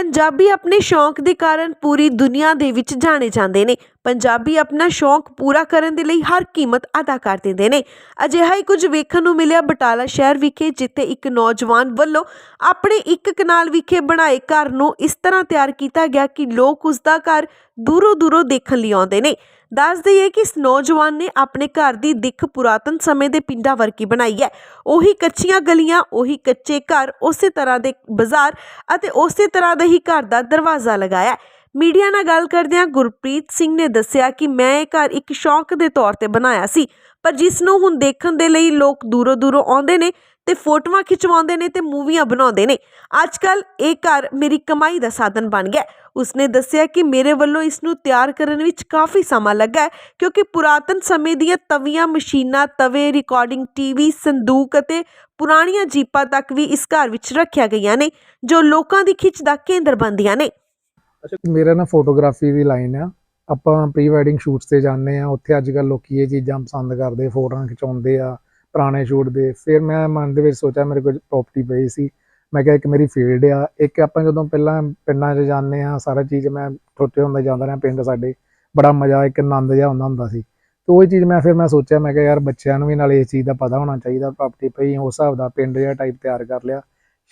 ਪੰਜਾਬੀ ਆਪਣੇ ਸ਼ੌਂਕ ਦੇ ਕਾਰਨ ਪੂਰੀ ਦੁਨੀਆ ਦੇ ਵਿੱਚ ਜਾਣੇ ਜਾਂਦੇ ਨੇ। ਪੰਜਾਬੀ ਆਪਣਾ ਸ਼ੌਂਕ ਪੂਰਾ ਕਰਨ ਦੇ ਲਈ ਹਰ ਕੀਮਤ ਅਦਾ ਕਰ ਦਿੰਦੇ ਨੇ। ਅਜਿਹਾ ਹੀ ਕੁਝ ਵੇਖਣ ਨੂੰ ਮਿਲਿਆ ਬਟਾਲਾ ਸ਼ਹਿਰ ਵਿਖੇ, ਜਿੱਥੇ ਇੱਕ ਨੌਜਵਾਨ ਵੱਲੋਂ ਆਪਣੇ ਇੱਕ ਕਨਾਲ ਵਿਖੇ ਬਣਾਏ ਘਰ ਨੂੰ ਇਸ ਤਰ੍ਹਾਂ ਤਿਆਰ ਕੀਤਾ ਗਿਆ ਕਿ ਲੋਕ ਉਸ ਦਾ ਘਰ ਦੂਰੋਂ ਦੂਰੋਂ ਦੇਖਣ ਲਈ ਆਉਂਦੇ ਨੇ। ਦੱਸ ਦਈਏ ਕਿ ਇਸ ਨੌਜਵਾਨ ਨੇ ਆਪਣੇ ਘਰ ਦੀ ਦਿੱਖ ਪੁਰਾਤਨ ਸਮੇਂ ਦੇ ਪਿੰਡਾਂ ਵਰਗੀ ਬਣਾਈ ਹੈ। ਉਹੀ ਕੱਚੀਆਂ ਗਲੀਆਂ, ਉਹੀ ਕੱਚੇ ਘਰ, ਉਸੇ ਤਰ੍ਹਾਂ ਦੇ ਬਾਜ਼ਾਰ ਅਤੇ ਉਸੇ ਤਰ੍ਹਾਂ ਦਾ ਹੀ ਘਰ ਦਾ ਦਰਵਾਜ਼ਾ ਲਗਾਇਆ ਮੀਡੀਆ ਨਾਲ ਗੱਲ ਕਰਦਿਆਂ ਗੁਰਪ੍ਰੀਤ ਸਿੰਘ ਨੇ ਦੱਸਿਆ ਕਿ ਮੈਂ ਇਹ ਘਰ ਇੱਕ ਸ਼ੌਂਕ ਦੇ ਤੌਰ ਤੇ ਬਣਾਇਆ ਸੀ, ਪਰ ਜਿਸ ਨੂੰ ਹੁਣ ਦੇਖਣ ਦੇ ਲਈ ਲੋਕ ਦੂਰੋਂ ਦੂਰੋਂ ਆਉਂਦੇ ਨੇ ਤੇ ਫੋਟੋਆਂ ਖਿਚਵਾਉਂਦੇ ਨੇ ਤੇ ਮੂਵੀਆਂ ਬਣਾਉਂਦੇ ਨੇ। ਅੱਜ ਕੱਲ ਇਹ ਘਰ ਮੇਰੀ ਕਮਾਈ ਦਾ ਸਾਧਨ ਬਣ ਗਿਆ। ਉਸਨੇ ਦੱਸਿਆ ਕਿ ਮੇਰੇ ਵੱਲੋਂ ਇਸ ਨੂੰ ਤਿਆਰ ਕਰਨ ਵਿੱਚ ਕਾਫੀ ਸਮਾਂ ਲੱਗਾ ਕਿਉਂਕਿ ਪੁਰਾਤਨ ਸਮੇਂ ਦੀਆਂ ਤਵੀਆਂ, ਮਸ਼ੀਨਾਂ, ਤਵੇ ਰਿਕਾਰਡਿੰਗ ਟੀਵੀ ਸੰਦੂਕ ਅਤੇ ਪੁਰਾਣੀਆਂ ਜੀਪਾਂ ਤੱਕ ਵੀ ਇਸ ਘਰ ਵਿੱਚ ਰੱਖੀਆਂ ਗਈਆਂ ਨੇ, ਜੋ ਲੋਕਾਂ ਦੀ ਖਿੱਚ ਦਾ ਕੇਂਦਰ ਬਣਦੀਆਂ ਨੇ। ਅੱਛਾ, ਮੇਰਾ ਨਾ ਫੋਟੋਗ੍ਰਾਫੀ ਦੀ ਲਾਈਨ ਆ। ਆਪਾਂ ਪ੍ਰੀ ਵੈਡਿੰਗ ਸ਼ੂਟਸ ਤੇ ਜਾਂਦੇ ਆ। ਉੱਥੇ ਅੱਜ ਕੱਲ ਲੋਕੀ ਇਹ ਚੀਜ਼ਾਂ ਪਸੰਦ ਕਰਦੇ, ਫੋਟੋਆਂ ਖਿਚਾਉਂਦੇ ਆ, ਪੁਰਾਣੇ ਸ਼ੂਟ ਦੇ। ਫਿਰ ਮੈਂ ਮਨ ਦੇ ਵਿੱਚ ਸੋਚਿਆ, ਮੇਰੇ ਕੋਲ ਪ੍ਰਾਪਰਟੀ ਪਈ ਸੀ। ਮੈਂ ਕਿਹਾ ਇੱਕ ਮੇਰੀ ਫੀਲਡ ਆ। ਇੱਕ ਆਪਾਂ ਜਦੋਂ ਪਹਿਲਾਂ ਪਿੰਡਾਂ 'ਚ ਜਾਂਦੇ ਆ, ਸਾਰਾ ਚੀਜ਼ ਮੈਂ ਛੋਟੇ ਹੁੰਦੇ ਜਾਂਦਾ ਰਿਹਾ, ਪਿੰਡ ਸਾਡੇ। ਬੜਾ ਮਜ਼ਾ, ਇੱਕ ਆਨੰਦ ਜਿਹਾ ਹੁੰਦਾ ਹੁੰਦਾ ਸੀ। ਤੇ ਉਹ ਚੀਜ਼ ਮੈਂ ਫਿਰ ਮੈਂ ਸੋਚਿਆ, ਮੈਂ ਕਿਹਾ ਯਾਰ ਬੱਚਿਆਂ ਨੂੰ ਵੀ ਨਾਲ ਇਸ ਚੀਜ਼ ਦਾ ਪਤਾ ਹੋਣਾ ਚਾਹੀਦਾ। ਪ੍ਰਾਪਰਟੀ ਪਈ, ਉਸ ਹਿਸਾਬ ਦਾ ਪਿੰਡ ਜਿਹਾ ਟਾਈਪ ਤਿਆਰ ਕਰ ਲਿਆ।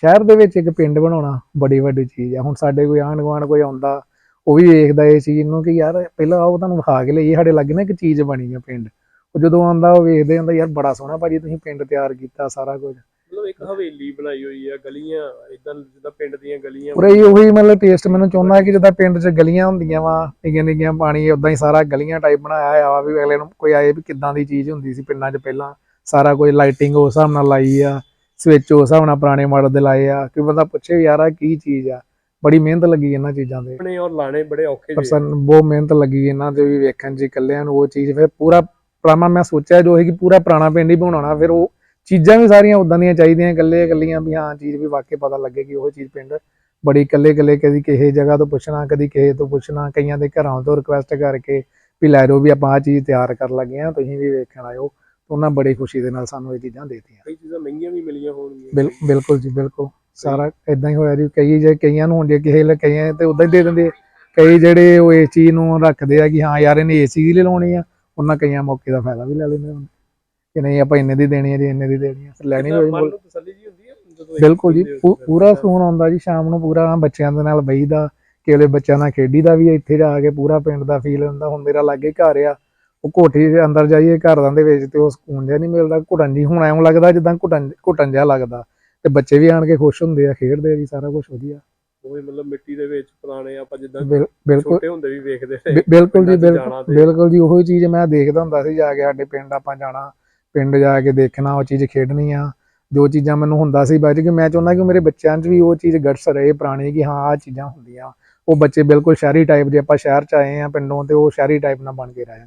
ਸ਼ਹਿਰ ਦੇ ਵਿੱਚ ਇੱਕ ਪਿੰਡ ਬਣਾਉਣਾ ਬੜੀ ਵੱਡੀ ਚੀਜ਼ ਆ। ਹੁਣ ਸਾਡੇ ਕੋਈ ਆਂਢ ਗੁਆਂਢ ਕੋਈ ਆਉਂਦਾ ਉਹ ਵੀ ਵੇਖਦਾ ਇਹ ਚੀਜ਼ ਨੂੰ ਕਿ ਯਾਰ ਪਹਿਲਾਂ ਉਹ ਤੁਹਾਨੂੰ ਵਿਖਾ ਕੇ ਲਈ ਸਾਡੇ ਲੱਗੇ ਨਾ ਇੱਕ ਚੀਜ਼ ਬਣੀ ਆ ਪਿੰਡ। ਉਹ ਜਦੋਂ ਆਉਂਦਾ ਉਹ ਵੇਖਦੇ ਹੁੰਦਾ ਯਾਰ ਬੜਾ ਸੋਹਣਾ ਭਾਜੀ ਤੁਸੀਂ ਪਿੰਡ ਤਿਆਰ ਕੀਤਾ ਸਾਰਾ ਕੁਝ। ਮਤਲਬ ਇੱਕ ਹਵੇਲੀ ਬਣਾਈ ਹੋਈ ਆ ਗਲੀਆਂ ਇਦਾਂ ਜਿੱਦਾਂ ਪਿੰਡ ਦੀਆਂ ਗਲੀਆਂ ਪੂਰਾ ਉਹੀ ਮਤਲਬ ਟੇਸਟ ਮੈਨੂੰ ਚਾਹੁੰਦਾ ਕਿ ਜਿੱਦਾਂ ਪਿੰਡ 'ਚ ਗਲੀਆਂ ਹੁੰਦੀਆਂ ਵਾ ਨਿੱਕੀਆਂ ਨਿੱਕੀਆਂ ਪਾਣੀ ਉਦਾਂ ਹੀ ਸਾਰਾ ਗਲੀਆਂ ਟਾਈਪ ਬਣਾਇਆ ਹੋਇਆ ਵਾ ਵੀ ਅਗਲੇ ਨੂੰ ਕੋਈ ਆਏ ਵੀ ਕਿੱਦਾਂ ਦੀ ਚੀਜ਼ ਹੁੰਦੀ ਸੀ ਪਿੰਡਾਂ 'ਚ ਪਹਿਲਾਂ। ਸਾਰਾ ਕੁਝ ਲਾਈਟਿੰਗ ਉਸ ਹਿਸਾਬ ਨਾਲ ਲਾਈ ਆ। ਸਵਿਚ ਉਸ ਹਿਸਾਬ ਨਾਲ ਪੁਰਾਣੇ ਮਾਡਲ ਦੇ ਲਾਏ ਆ ਕਿ ਬੰਦਾ ਪੁੱਛੇ ਯਾਰ ਆ ਕੀ ਚੀਜ਼ ਆ? ਬੜੀ ਮਿਹਨਤ ਲੱਗੀ ਇਹਨਾਂ ਚੀਜ਼ਾਂ ਤੇ। ਆਪਣੇ ਔਰ ਲਾਣੇ ਬੜੇ ਔਖੇ ਜਿਹੇ ਪਰਸਨ ਬਹੁਤ ਮਿਹਨਤ ਲੱਗੀ ਇਹਨਾਂ ਤੇ ਵੀ ਵੇਖਣ ਜੀ ਇਕੱਲਿਆਂ ਨੂੰ ਉਹ ਚੀਜ਼ ਫਿਰ ਪੂਰਾ ਪੁਰਾਣਾ ਮੈਂ ਸੋਚਿਆ ਜੋ ਹੈ ਕਿ ਪੂਰਾ ਪੁਰਾਣਾ ਪਿੰਡ ਹੀ ਬਣਾਉਣਾ ਫਿਰ ਉਹ ਚੀਜ਼ਾਂ ਵੀ ਸਾਰੀਆਂ ਉਦਾਂ ਦੀਆਂ ਚਾਹੀਦੀਆਂ ਇਕੱਲੇ ਇਕੱਲੀਆਂ ਵੀ ਹਾਂ ਚੀਜ਼ ਵੀ ਵਾਕਈ ਪਤਾ ਲੱਗੇ ਕਿ ਉਹ ਚੀਜ਼ ਪਿੰਡ ਬੜੀ ਇਕੱਲੇ ਇਕੱਲੇ ਕਦੀ ਕਿਸੇ ਜਗ੍ਹਾ ਤੋਂ ਪੁੱਛਣਾ ਕਦੀ ਕਿਸੇ ਤੋਂ ਪੁੱਛਣਾ ਕਈਆਂ ਦੇ ਘਰਾਂ ਤੋਂ ਰਿਕੁਐਸਟ ਕਰਕੇ ਵੀ ਲੈ ਜਾਓ ਵੀ ਆਪਾਂ ਆ ਚੀਜ਼ ਤਿਆਰ ਕਰਨ ਲੱਗੇ ਆ ਤੁਸੀਂ ਵੀ ਵੇਖਣ ਆਇਓ। ਉਹਨਾਂ ਬੜੀ ਖੁਸ਼ੀ ਦੇ ਨਾਲ ਸਾਨੂੰ ਇਹ ਚੀਜ਼ਾਂ ਦੇਤੀਆਂ। ਕਈ ਚੀਜ਼ਾਂ ਮਹਿੰਗੀਆਂ ਵੀ ਮਿਲੀਆਂ ਹੋਣਗੀਆਂ। ਬਿਲ ਬਿਲਕੁਲ ਜੀ ਬਿਲਕੁਲ। ਸਾਰਾ ਇਦਾਂ ਹੀ ਹੋਇਆ ਜੀ। ਕਈ ਜੇ ਕਈਆਂ ਨੂੰ ਹੁੰਦੇ ਕਿਸੇ ਲ ਕਈਆਂ ਤੇ ਉਦਾਂ ਹੀ ਦੇ ਦਿੰਦੇ ਆ। ਕਈ ਜਿਹੜੇ ਉਹ ਇਸ ਚੀਜ਼ ਨੂੰ ਰੱਖਦੇ ਆ ਕਿ ਹਾਂ ਯਾਰ ਇਹਨੇ ਏਸੀ ਦੀ ਲਾਉਣੀ ਆ ਉਹਨਾਂ ਕਈਆਂ ਮੌਕੇ ਦਾ ਫਾਇਦਾ ਵੀ ਲੈ ਲੈਂਦੇ ਹਨ ਕਿ ਨਹੀਂ ਆਪਾਂ ਇੰਨੇ ਦੀ ਦੇਣੀ ਹੈ ਜੀ ਇੰਨੇ ਦੀ ਦੇਣੀ ਹੈ ਫਿਰ ਲੈਣੀ ਹੋਈ। ਮਨ ਨੂੰ ਤਸੱਲੀ ਜੀ ਹੁੰਦੀ ਹੈ ਜਦੋਂ ਇਹ ਬਿਲਕੁਲ ਜੀ ਦੇ ਪੂ- ਪੂਰਾ ਸਕੂਨ ਆਉਂਦਾ ਜੀ ਸ਼ਾਮ ਨੂੰ ਪੂਰਾ ਬੱਚਿਆਂ ਦੇ ਨਾਲ ਬਈਦਾ ਕਿਹੜੇ ਬੱਚਿਆਂ ਨਾਲ ਖੇਡੀਦਾ ਵੀ ਆ, ਇੱਥੇ ਜਾ ਕੇ ਪੂਰਾ ਪਿੰਡ ਦਾ ਫੀਲ ਹੁੰਦਾ ਹੁਣ ਮੇਰਾ ਲਾਗੇ ਘਰ ਆ ਉਹ ਕੋਠੀ ਦੇ ਅੰਦਰ ਜਾਈਏ ਘਰਾਂ ਦੇ ਵਿੱਚ ਤੇ ਉਹ ਸਕੂਨ ਜਿਹਾ ਨਹੀਂ ਮਿਲਦਾ ਘੁਟਣ ਜੀ ਹੁਣ ਐਂ ਲੱਗਦਾ ਜਿੱਦਾਂ ਘੁਟਣ ਘੁਟਣ ਜਿਹਾ ਲੱਗਦਾ। ਤੇ ਬੱਚੇ ਵੀ ਆਣ ਕੇ ਖੁਸ਼ ਹੁੰਦੇ ਆ ਖੇਡਦੇ ਆ ਜੀ ਸਾਰਾ ਕੁਝ ਵਧੀਆ। ਉਹ ਵੀ ਮਤਲਬ ਮਿੱਟੀ ਦੇ ਵਿੱਚ ਪੁਰਾਣੇ ਆਪਾਂ ਜਿੱਦਾਂ ਛੋਟੇ ਹੁੰਦੇ ਵੀ ਵੇਖਦੇ ਸੀ ਬਿਲਕੁਲ ਜੀ ਬਿਲਕੁਲ ਜੀ ਉਹੀ ਚੀਜ਼ ਮੈਂ ਦੇਖਦਾ ਹੁੰਦਾ ਸੀ ਜਾ ਕੇ ਸਾਡੇ ਪਿੰਡ ਆਪਾਂ ਜਾਣਾ ਪਿੰਡ ਜਾ ਕੇ ਦੇਖਣਾ ਉਹ ਚੀਜ਼ ਖੇਡਣੀ ਆ। ਜੋ ਚੀਜ਼ਾਂ ਮੈਨੂੰ ਹੁੰਦਾ ਸੀ ਬਾਅਦ ਕਿ ਮੈਂ ਚਾਹੁੰਦਾ ਕਿ ਮੇਰੇ ਬੱਚਿਆਂ 'ਚ ਵੀ ਉਹ ਚੀਜ਼ ਗਟਸ ਰਹੇ ਪੁਰਾਣੀ ਕਿ ਹਾਂ ਆ ਚੀਜ਼ਾਂ ਹੁੰਦੀਆਂ। ਉਹ ਬੱਚੇ ਬਿਲਕੁਲ ਸ਼ਹਿਰੀ ਟਾਈਪ ਜੇ ਆਪਾਂ ਸ਼ਹਿਰ 'ਚ ਆਏ ਆ ਪਿੰਡੋਂ ਤੇ ਉਹ ਸ਼ਹਿਰੀ ਟਾਈਪ ਨਾਲ ਬਣ ਕੇ ਰਹੇ